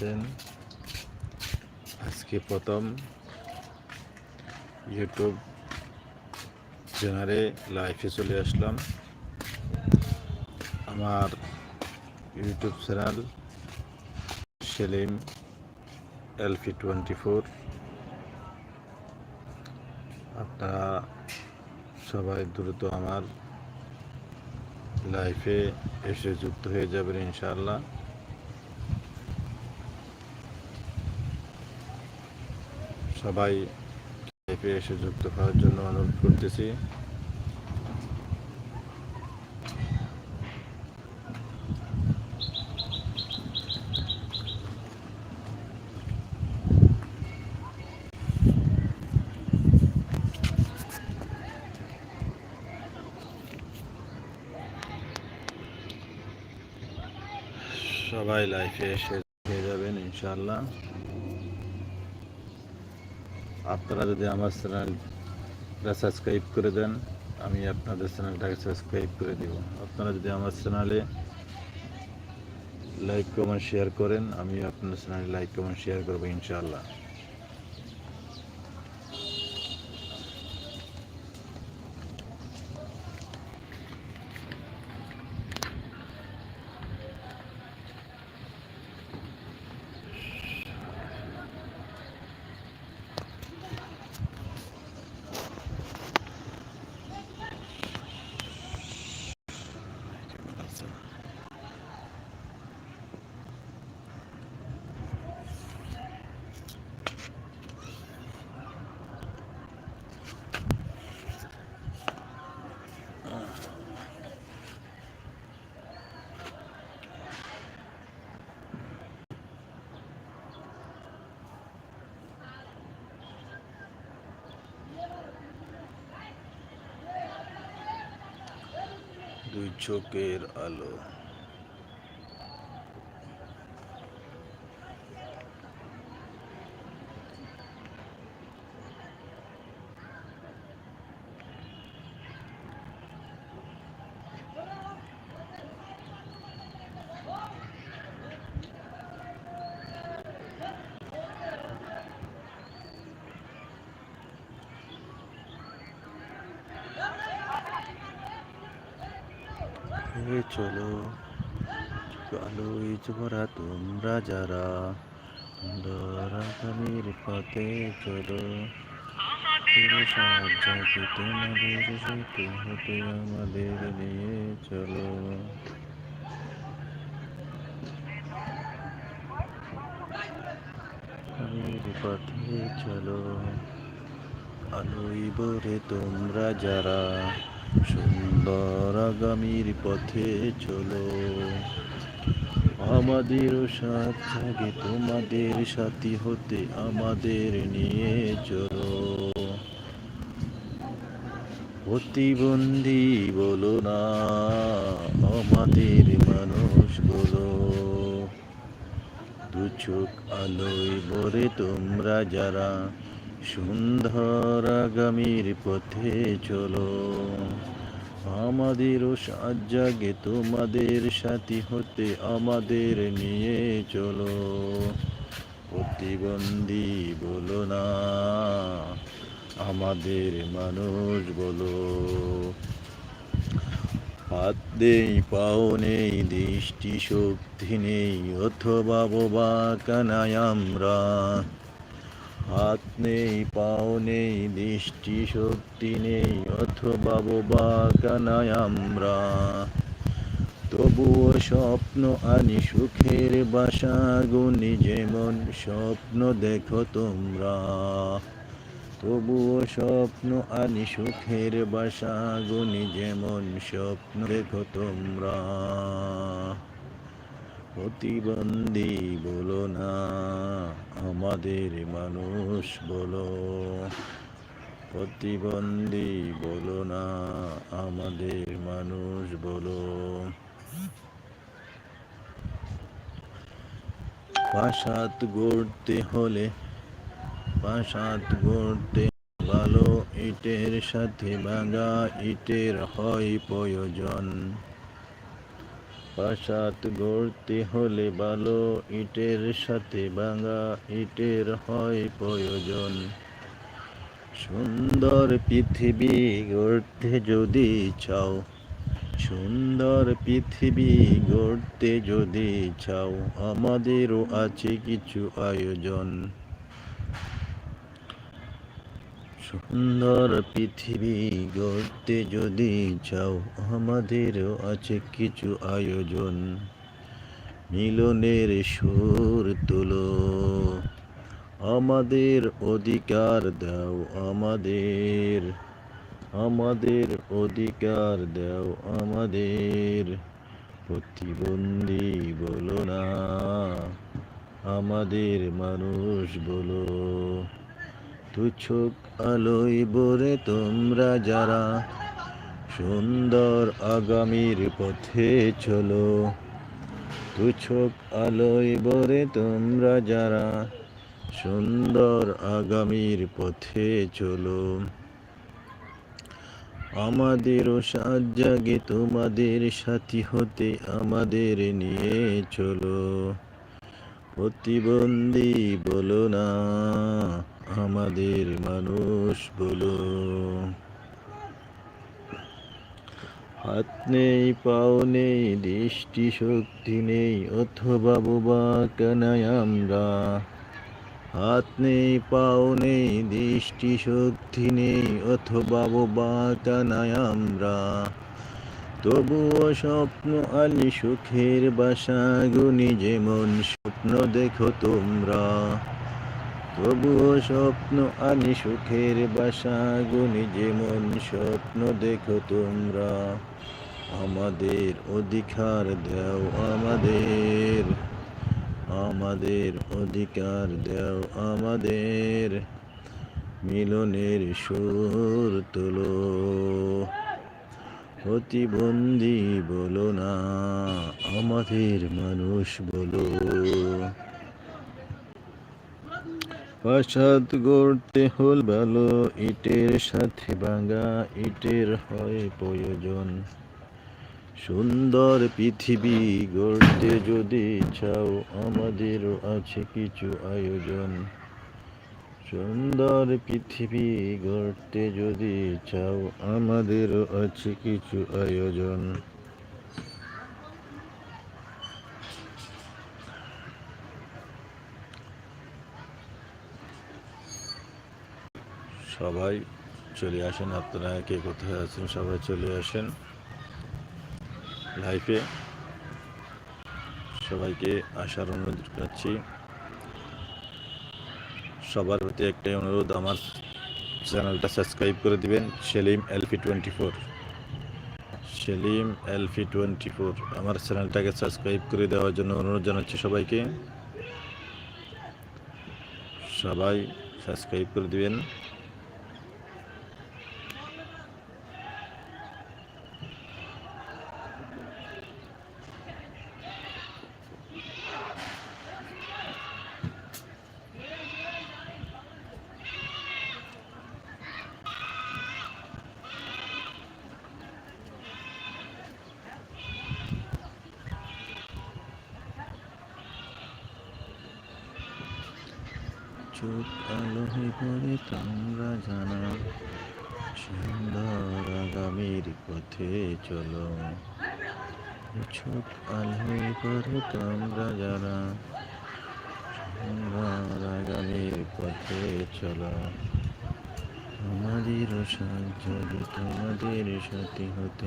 আছেন আজকে প্রথম ইউটিউব চ্যানেলে লাইভে চলে আসলাম। আমার YouTube channel Selim LP twenty four আপনারা সবাই দ্রুত আমার লাইফে এসে যুক্ত হয়ে যাবেন ইনশাআল্লাহ। সবাই লাইফে এসে যুক্ত হওয়ার জন্য অনুরোধ করতেছি। সবাই লাইফে এসে যাবেন ইনশাআল্লাহ। আপনারা যদি আমার চ্যানেলটা সাবস্ক্রাইব করে দেন, আমি আপনাদের চ্যানেলটাকে সাবস্ক্রাইব করে দিব। আপনারা যদি আমার চ্যানেলে লাইক, কমেন্ট, শেয়ার করেন, আমি আপনার চ্যানেলে লাইক, কমেন্ট, শেয়ার করব ইনশাআল্লাহ। দুই চোখের আলো। হে চলো আলোয় ভরা তোমরা যারা। দরাগামীর পথে চলো তোমাদের সেতু হতে আমাদের নিয়ে চলো। পথে চলো, আলোই ভরে তোমরা যারা। সুন্দর আগামীর পথে চলো। আমাদের সাথ জাগে তোমাদের সাথী হতে আমাদের নিয়ে চলো। প্রতিবন্ধী বলো না, আমাদের মানুষ বলো। দু চোখ আলোয় ভরে তোমরা যারা সুন্দর আগামীর পথে চলো। আমাদেরও সাত জাগে তোমাদের সাথী হতে আমাদের নিয়ে চলো। প্রতিবন্ধী বলো না, আমাদের মানুষ বলো। হাত নেই, পাও নেই দৃষ্টি শক্তি নেই, অথবা বোবা কানায় আমরা হাত নেই, পাও নেই, দৃষ্টি শক্তি নেই, অথবা বোবা কানায় আমরা। তবুও স্বপ্ন আনি সুখের বাসা গুনি, যেমন স্বপ্ন দেখো তোমরা। তবুও স্বপ্ন আনি সুখের বাসা গুনি, যেমন স্বপ্ন দেখো তোমরা। প্রতিবন্ধী বলো না, আমাদের মানুষ বলো। প্রতিবন্ধী বলো না, আমাদের মানুষ বলো। প্রাসাদ গড়তে হলে প্রাসাদ গড়তে ভালো, ইটের সাথে ভাঙা, ইটের হয় প্রয়োজন। প্রাসাদ গড়তে হলে ভালো ইটের সাথে ভাঙা ইটের হয় প্রয়োজন। সুন্দর পৃথিবী গড়তে যদি চাও, সুন্দর পৃথিবী গড়তে যদি চাও, আমাদেরও আছে কিছু আয়োজন। সুন্দর পৃথিবী গড়তে যদি চাও, আমাদেরও আছে কিছু আয়োজন। মিলনের সুর তুলো, আমাদের অধিকার দাও আমাদের আমাদের অধিকার দাও আমাদের। প্রতিবন্ধী বলো না, আমাদের মানুষ বলো। তুচ্ছক আলোয় বরে তোমরা যারা সুন্দর আগামীর পথে চলো। তুচ্ছক আলোয় বরে তোমরা যারা সুন্দর আগামীর পথে চলো। আমাদেরও সাত জাগে তোমাদের সাথী হতে আমাদের নিয়ে চলো। প্রতিবন্ধী বলো না। আমাদের মানুষ বলো। হাত নেই, পাও নেই, দৃষ্টি শক্তি নেই, অথবা বোবা কানায় আমরা। হাত নেই, পাও নেই, দৃষ্টি শক্তি নেই, অথবা বোবা কানায় আমরা। তবুও স্বপ্ন আলি সুখের বাসা গুনি যেমন স্বপ্ন দেখো তোমরা। তবুও স্বপ্ন আনি সুখের বাসা গুনি যেমন স্বপ্ন দেখো তোমরা। আমাদের অধিকার দাও আমাদের আমাদের অধিকার দাও আমাদের। মিলনের সুর তোলো, প্রতিবন্ধী বলো না, আমাদের মানুষ বলো। প্রাসাদ গড়তে হল ভালো ইটের সাথে ভাঙা ইটের হয় প্রয়োজন। সুন্দর পৃথিবী গড়তে যদি চাও আমাদেরও আছে কিছু আয়োজন। সুন্দর পৃথিবী গড়তে যদি চাও আমাদেরও আছে কিছু আয়োজন। সবাই চলে আসেন, আপনারা কে কোথায় আছেন সবাই চলে আসেন লাইফে সবাইকে আসার অনুরোধ করছি সবার প্রতি একটাই অনুরোধ, আমার চ্যানেলটা সাবস্ক্রাইব করে দিবেন, Selim LP twenty four. Selim LP twenty four, আমার চ্যানেলটাকে সাবস্ক্রাইব করে দেওয়ার জন্য অনুরোধ জানাচ্ছি সবাইকে। সবাই সাবস্ক্রাইব করে দিবেন। চোখ আলো হয়ে পড়ে তোমরা জানা। সুন্দর আগামীর পথে চলো। চোখ আলো হয়ে পড়ে তোমরা জানা। সুন্দর আগামীর পথে চলো। আমাদের সাহায্য তোমাদের সাথে হতে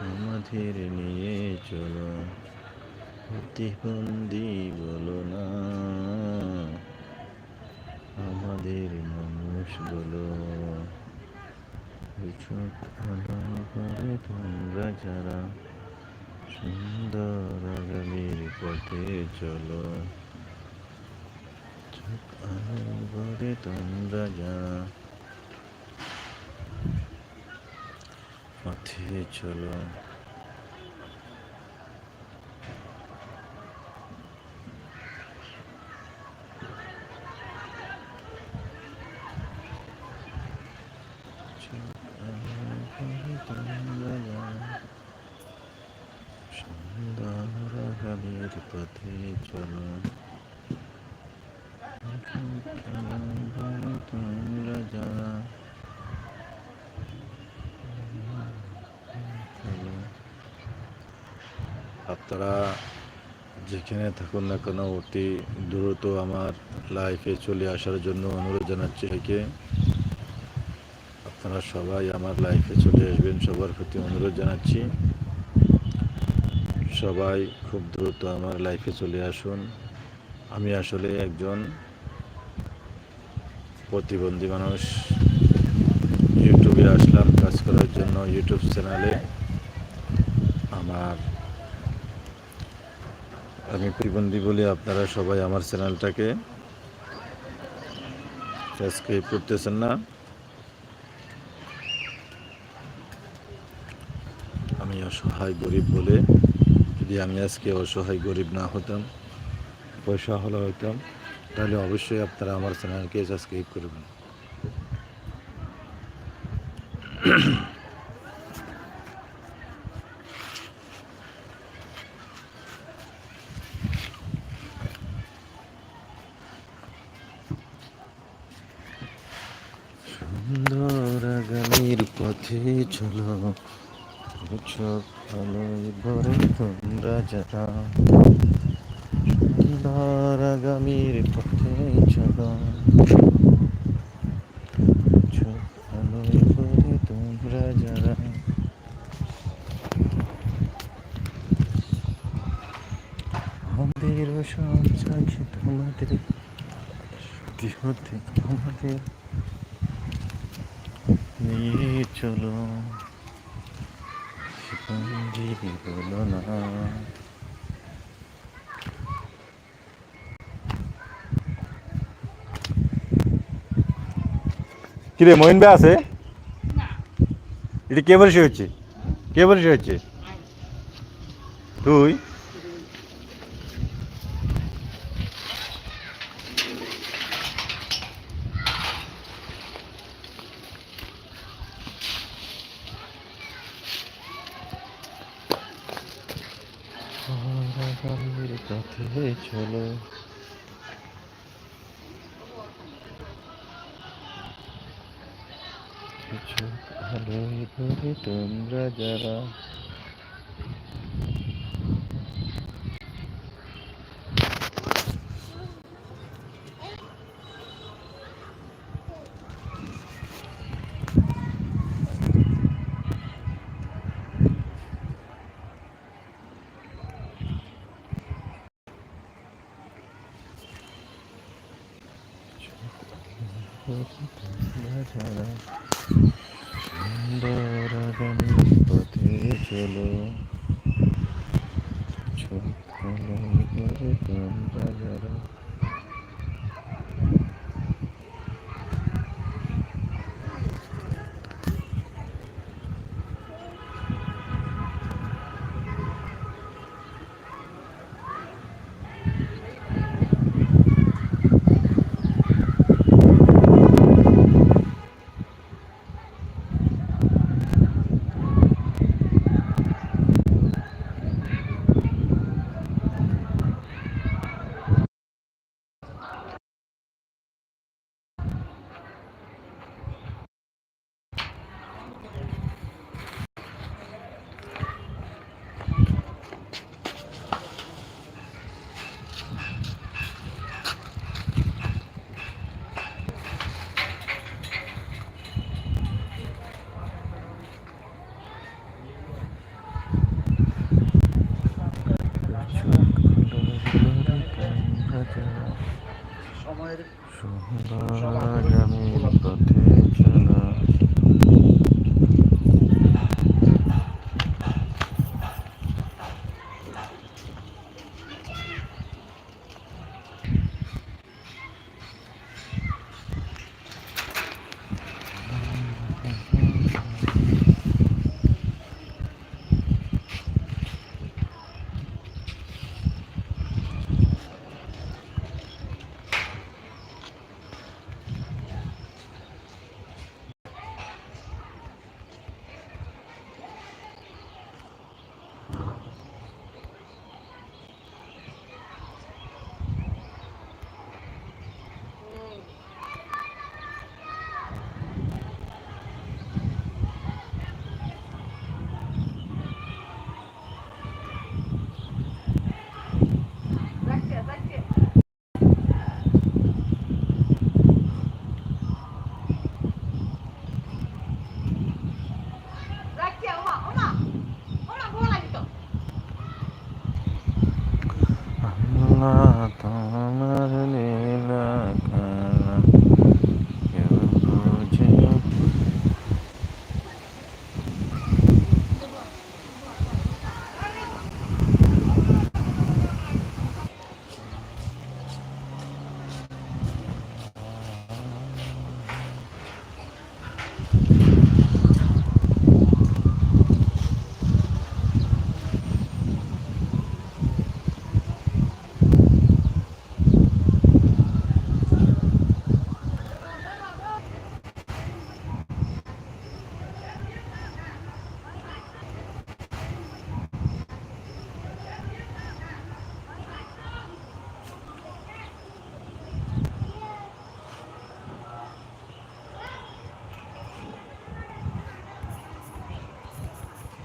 আমাদের নিয়ে চলো। প্রতিবন্ধী বলো না। আমাদের মানুষ বলো চোখ তোমরা যারা সুন্দর আগামীর পথে চলো। চোখ তোমরা যারা পথে চলো চোখ আলো করে তোমরা যারা আপনারা যেখানে থাকুন না কেন, অতি দ্রুত আমার লাইফে চলে আসার জন্য অনুরোধ জানাচ্ছি একে আপনারা সবাই আমার লাইফে চলে আসবেন, সবার প্রতি অনুরোধ জানাচ্ছি। সবাই খুব দ্রুত আমার লাইফে চলে আসুন। আমি আসলে একজন প্রতিবন্ধী মানুষ। ইউটিউবে আসলাম কাজ করার জন্য ইউটিউব চ্যানেলে আমার আমি প্রতিবন্ধী বলে আপনারা সবাই আমার চ্যানেলটাকে সাবস্ক্রাইব করতেছেন না আমি অসহায় গরিব বলে যদি আমি আজকে অসহায় গরিব না হতাম, পয়সা হলো হতাম তাহলে অবশ্যই আপনারা আমার চ্যানেলকে সাবস্ক্রাইব করবেন। সুন্দর আগামীর পথে চলো। চোখ আলোয় ভরে তোমরা যারা সুন্দর আগামীর পথে চলো। আলোয় ভরে তোমরা যারা আমাদের সংসার তোমাদের। সত্যি হতে আমাদের নিয়ে চলো। বলো না কিরে মহিন ভাই আছে? এটা কে বলছে হচ্ছে? কে বলছে হচ্ছে? তুই? আগামীর পথে চলো। কিছু ভালোই করে তোমরা যারা 아.